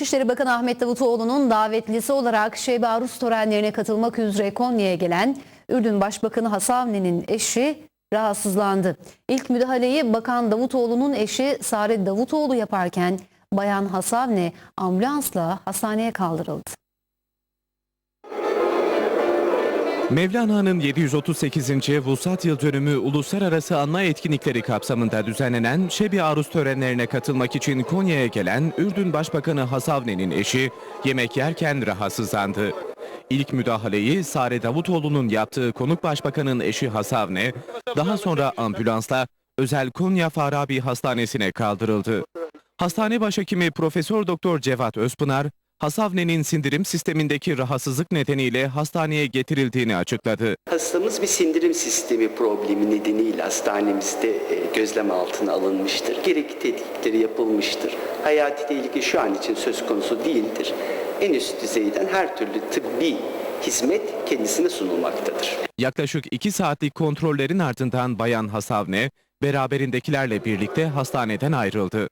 İçişleri Bakanı Ahmet Davutoğlu'nun davetlisi olarak Şebi Arus törenlerine katılmak üzere Konya'ya gelen Ürdün Başbakanı Hasavne'nin eşi rahatsızlandı. İlk müdahaleyi Bakan Davutoğlu'nun eşi Sare Davutoğlu yaparken Bayan Hasavne ambulansla hastaneye kaldırıldı. Mevlana'nın 738. Vuslat Yıl Dönümü Uluslararası Anma Etkinlikleri kapsamında düzenlenen Şebi Arus törenlerine katılmak için Konya'ya gelen Ürdün Başbakanı Hasavne'nin eşi yemek yerken rahatsızlandı. İlk müdahaleyi Sare Davutoğlu'nun yaptığı konuk başbakanın eşi Hasavne, daha sonra ambulansla özel Konya Farabi Hastanesi'ne kaldırıldı. Hastane başhekimi Profesör Doktor Cevat Özpınar, Hasavne'nin sindirim sistemindeki rahatsızlık nedeniyle hastaneye getirildiğini açıkladı. Hastamız bir sindirim sistemi problemi nedeniyle hastanemizde e, gözlem altına alınmıştır. Gerekli tetkikleri yapılmıştır. Hayati tehlike şu an için söz konusu değildir. En üst düzeyden her türlü tıbbi hizmet kendisine sunulmaktadır. Yaklaşık 2 saatlik kontrollerin ardından Bayan Hasavne, beraberindekilerle birlikte hastaneden ayrıldı.